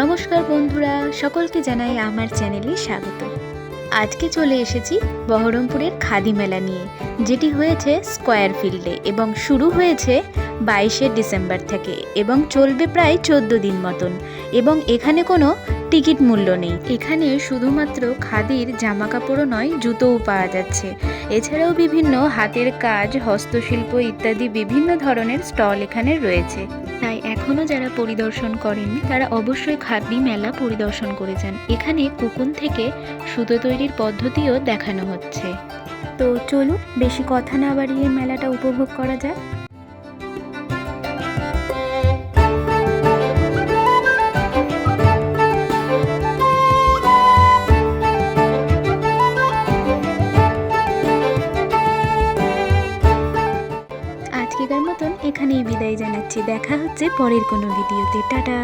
নমস্কার বন্ধুরা, সকলকে জানাই আমার চ্যানেলে স্বাগত। আজকে চলে এসেছি বহরমপুরের খাদি মেলা নিয়ে, যেটি হয়েছে স্কোয়ার ফিল্ডে এবং শুরু হয়েছে বাইশে ডিসেম্বর থেকে এবং চলবে প্রায় চোদ্দ দিন মতন এবং এখানে কোনো টিকিট মূল্য নেই। এখানে শুধুমাত্র খাদির জামা কাপড়ও নয়, জুতোও পাওয়া যাচ্ছে। এছাড়াও বিভিন্ন হাতের কাজ, হস্তশিল্প ইত্যাদি বিভিন্ন ধরনের স্টল এখানে রয়েছে। এখনও যারা পরিদর্শন করেননি তারা অবশ্যই খাদি মেলা পরিদর্শন করে যান এখানে কুকুন থেকে সুতো তৈরির পদ্ধতিও দেখানো হচ্ছে। তো চলুন, বেশি কথা না বাড়িয়ে মেলাটা উপভোগ করা যাক। আজকেকার মতন এখানেই বিদায় জানাচ্ছি। দেখা হচ্ছে পরের কোনো ভিডিওতে। টাটা।